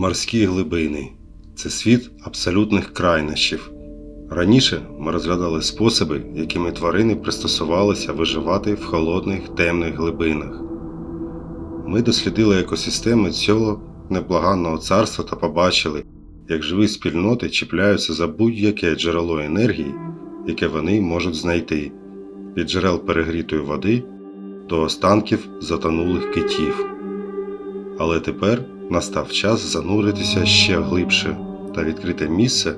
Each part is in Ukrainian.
Морські глибини це світ абсолютних крайнощів. Раніше ми розглядали способи, якими тварини пристосувалися виживати в холодних темних глибинах. Ми дослідили екосистеми цього неблаганного царства та побачили, як живі спільноти чіпляються за будь-яке джерело енергії, яке вони можуть знайти від джерел перегрітої води до останків затонулих китів. Але тепер настав час зануритися ще глибше та відкрити місце,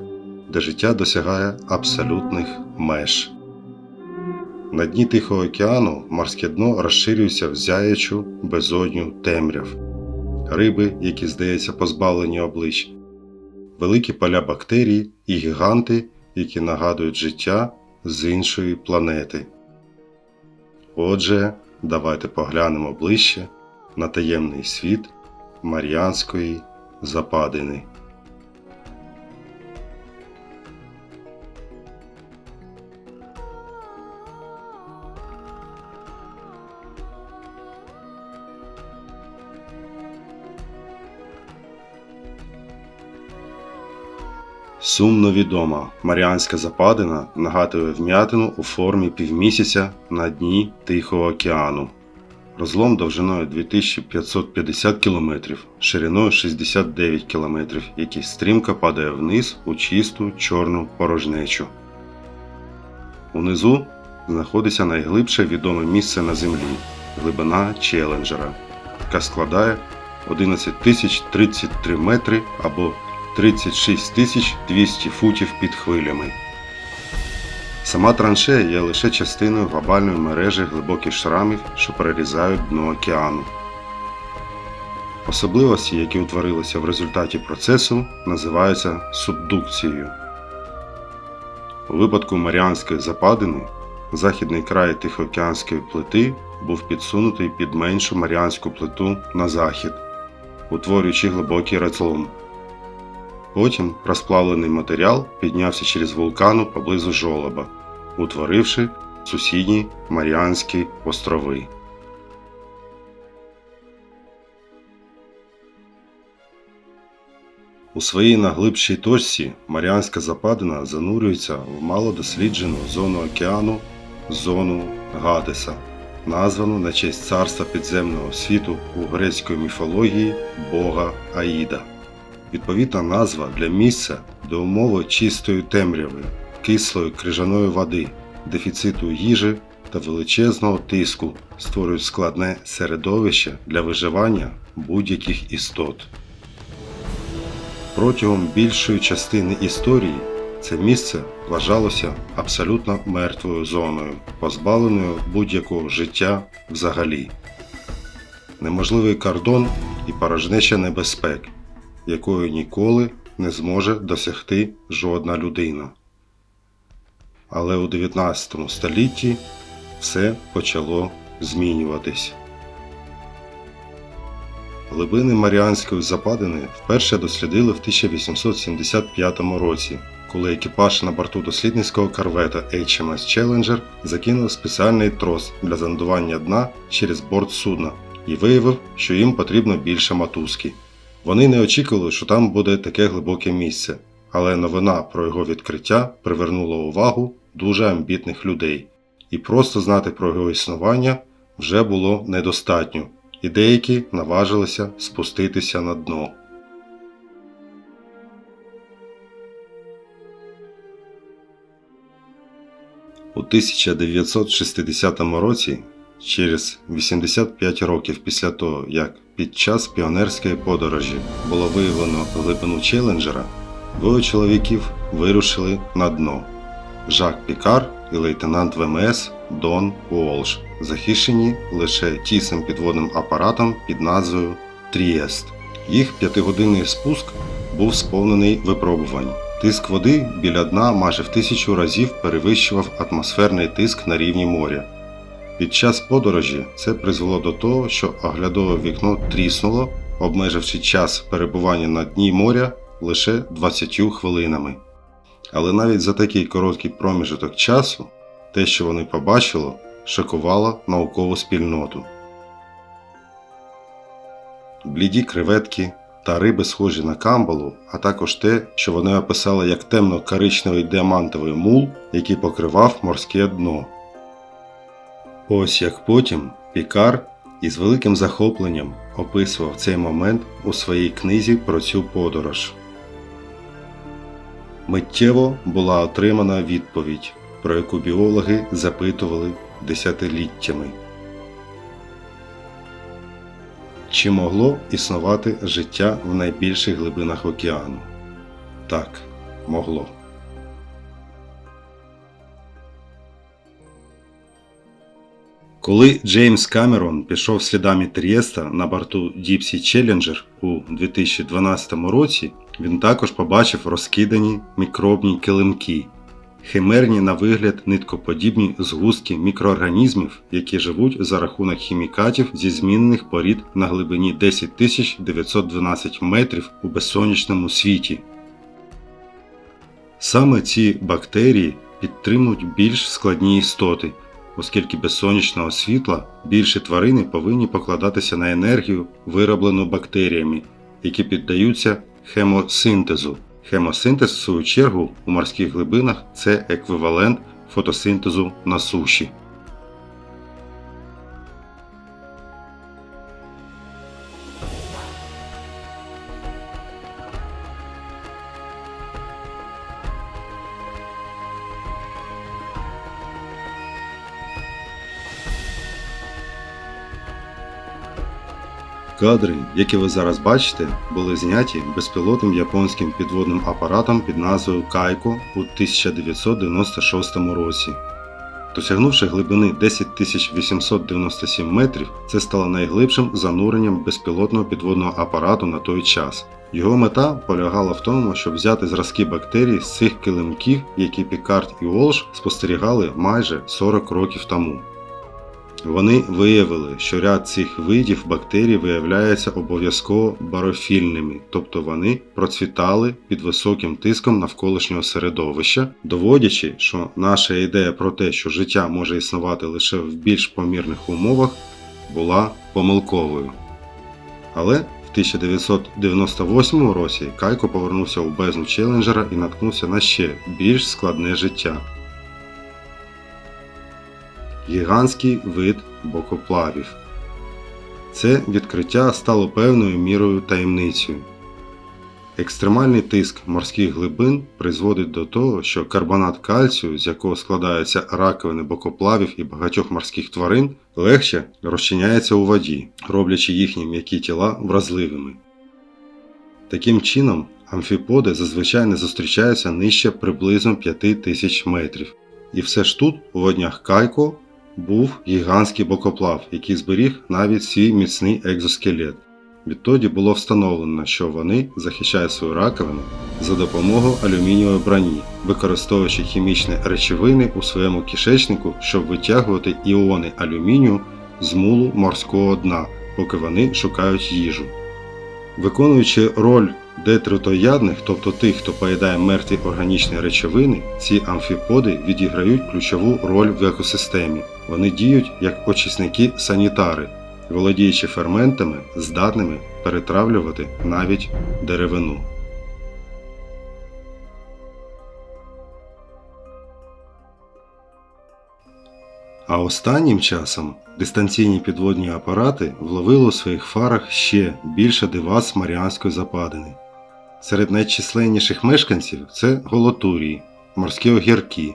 де життя досягає абсолютних меж. На дні Тихого океану морське дно розширюється в зяячу безодню темряв, риби, які, здається, позбавлені облич, великі поля бактерій і гіганти, які нагадують життя з іншої планети. Отже, давайте поглянемо ближче на таємний світ Маріанської Западини. Сумно відома Маріанська Западина нагадує вм'ятину у формі півмісяця на дні Тихого океану. Розлом довжиною 2550 км, шириною 69 км, який стрімко падає вниз у чисту чорну порожнечу. Унизу знаходиться найглибше відоме місце на землі глибина Челенджера, яка складає 11 033 метри або 36 200 футів під хвилями. Сама траншея є лише частиною глобальної мережі глибоких шрамів, що перерізають дно океану. Особливості, які утворилися в результаті процесу, називаються субдукцією. У випадку Маріанської западини західний край Тихоокеанської плити був підсунутий під меншу Маріанську плиту на захід, утворюючи глибокий розлом. Потім розплавлений матеріал піднявся через вулкану поблизу жолоба, утворивши сусідні Маріанські острови. У своїй наглибшій точці Маріанська Западина занурюється в малодосліджену зону океану зону Гадеса, названу на честь царства підземного світу у грецької міфології бога Аїда. Відповідна назва для місця, де умови чистої темряви, кислої крижаної води, дефіциту їжі та величезного тиску створюють складне середовище для виживання будь-яких істот. Протягом більшої частини історії це місце вважалося абсолютно мертвою зоною, позбавленою будь-якого життя взагалі. Неможливий кордон і порожнеча небезпек, якої ніколи не зможе досягти жодна людина. Але у 19 столітті все почало змінюватись. Глибини Маріанської Западини вперше дослідили в 1875 році, коли екіпаж на борту дослідницького корвета HMS Challenger закинув спеціальний трос для зондування дна через борт судна і виявив, що їм потрібно більше мотузки. Вони не очікували, що там буде таке глибоке місце, але новина про його відкриття привернула увагу дуже амбітних людей, і просто знати про його існування вже було недостатньо, і деякі наважилися спуститися на дно. У 1960 році, через 85 років після того, як під час піонерської подорожі було виявлено глибину Челенджера, двоє чоловіків вирушили на дно. Жак Пікар і лейтенант ВМС Дон Уолш, захищені лише тісним підводним апаратом під назвою Трієст. Їх п'ятигодинний спуск був сповнений випробувань. Тиск води біля дна майже в тисячу разів перевищував атмосферний тиск на рівні моря. Під час подорожі це призвело до того, що оглядове вікно тріснуло, обмеживши час перебування на дні моря лише 20 хвилинами. Але навіть за такий короткий проміжок часу те, що вони побачили, шокувало наукову спільноту. Бліді креветки, та риби, схожі на камбалу, а також те, що вони описали як темно-коричневий діамантовий мул, який покривав морське дно. Ось як потім Пікар із великим захопленням описував цей момент у своїй книзі про цю подорож. Миттєво була отримана відповідь, про яку біологи запитували десятиліттями. Чи могло існувати життя в найбільших глибинах океану? Так, могло. Коли Джеймс Камерон пішов слідами Трієста на борту Діпсі Челленджер у 2012 році, він також побачив розкидані мікробні килимки, химерні на вигляд ниткоподібні згустки мікроорганізмів, які живуть за рахунок хімікатів зі змінених порід на глибині 10 912 метрів у безсонячному світі. Саме ці бактерії підтримують більш складні істоти, оскільки без сонячного світла більші тварини повинні покладатися на енергію, вироблену бактеріями, які піддаються хемосинтезу. Хемосинтез, в свою чергу, у морських глибинах це еквівалент фотосинтезу на суші. Кадри, які ви зараз бачите, були зняті безпілотним японським підводним апаратом під назвою Кайко у 1996 році. Досягнувши глибини 10 897 метрів, це стало найглибшим зануренням безпілотного підводного апарату на той час. Його мета полягала в тому, щоб взяти зразки бактерій з цих килимків, які Пікард і Волш спостерігали майже 40 років тому. Вони виявили, що ряд цих видів бактерій виявляється обов'язково барофільними, тобто вони процвітали під високим тиском навколишнього середовища, доводячи, що наша ідея про те, що життя може існувати лише в більш помірних умовах, була помилковою. Але в 1998 році Кайко повернувся у бездну Челленджера і наткнувся на ще більш складне життя гігантський вид бокоплавів. Це відкриття стало певною мірою таємницею. Екстремальний тиск морських глибин призводить до того, що карбонат кальцію, з якого складаються раковини бокоплавів і багатьох морських тварин, легше розчиняється у воді, роблячи їхні м'які тіла вразливими. Таким чином, амфіподи зазвичай не зустрічаються нижче приблизно 5000 метрів. І все ж тут, у воднях Кайко, був гігантський бокоплав, який зберіг навіть свій міцний екзоскелет. Відтоді було встановлено, що вони захищають свою раковину за допомогою алюмінієвої броні, використовуючи хімічні речовини у своєму кишечнику, щоб витягувати іони алюмінію з мулу морського дна, поки вони шукають їжу. Виконуючи роль детритоядних, тобто тих, хто поїдає мертві органічні речовини, ці амфіподи відіграють ключову роль в екосистемі. Вони діють як очисники санітари, володіючи ферментами, здатними перетравлювати навіть деревину. А останнім часом дистанційні підводні апарати вловили у своїх фарах ще більше дивас Маріанської западини. Серед найчисленніших мешканців це голотурії, морські огірки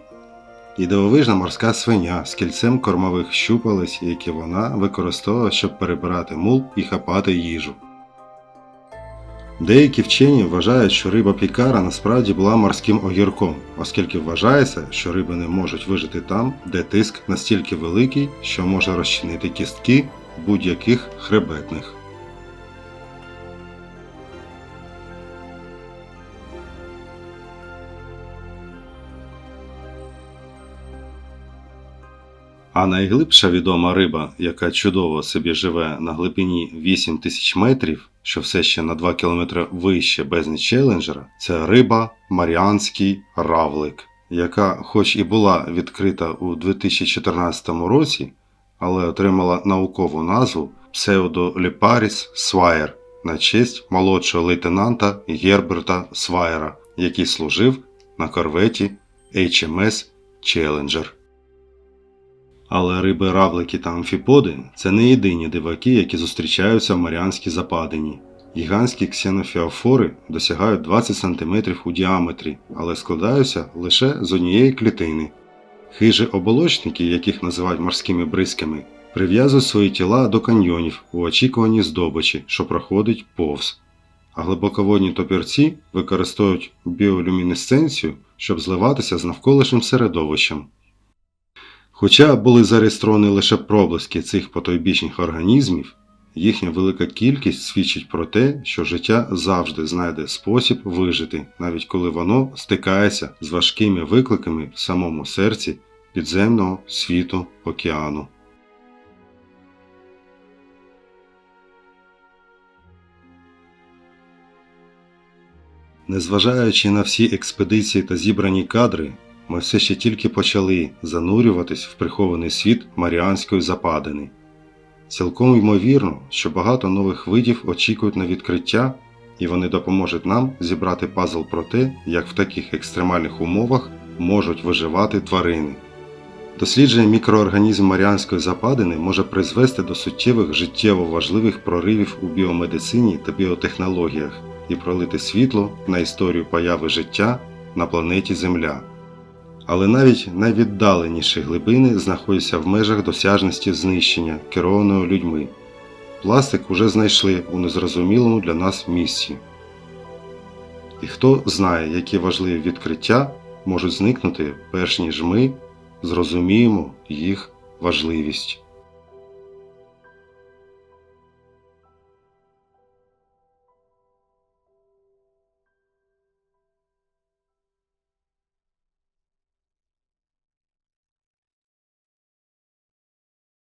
і дивовижна морська свиня з кільцем кормових щупалець, які вона використовувала, щоб перебирати мул і хапати їжу. Деякі вчені вважають, що риба пікара насправді була морським огірком, оскільки вважається, що риби не можуть вижити там, де тиск настільки великий, що може розчинити кістки будь-яких хребетних. А найглибша відома риба, яка чудово собі живе на глибині 8 тисяч метрів, що все ще на 2 км вище бездні Челленджера, це риба Маріанський равлик, яка, хоч і була відкрита у 2014 році, але отримала наукову назву Pseudoliparis swire на честь молодшого лейтенанта Герберта Свайера, який служив на корветі HMS Challenger. Але риби, равлики та амфіподи це не єдині диваки, які зустрічаються в Маріанській западині. Гігантські ксенофіофори досягають 20 см у діаметрі, але складаються лише з однієї клітини. Хижі оболочники, яких називають морськими бризками, прив'язують свої тіла до каньйонів у очікуванні здобичі, що проходить повз. А глибоководні топірці використовують біолюмінесценцію, щоб зливатися з навколишнім середовищем. Хоча були зареєстровані лише проблиски цих потойбічних організмів, їхня велика кількість свідчить про те, що життя завжди знайде спосіб вижити, навіть коли воно стикається з важкими викликами в самому серці підземного світу океану. Незважаючи на всі експедиції та зібрані кадри, ми все ще тільки почали занурюватись в прихований світ Маріанської западини. Цілком ймовірно, що багато нових видів очікують на відкриття, і вони допоможуть нам зібрати пазл про те, як в таких екстремальних умовах можуть виживати тварини. Дослідження мікроорганізмів Маріанської западини може призвести до суттєвих життєво важливих проривів у біомедицині та біотехнологіях і пролити світло на історію появи життя на планеті Земля. Але навіть найвіддаленіші глибини знаходяться в межах досяжності знищення, керованого людьми. Пластик уже знайшли у незрозумілому для нас місці. І хто знає, які важливі відкриття можуть зникнути, перш ніж ми зрозуміємо їх важливість.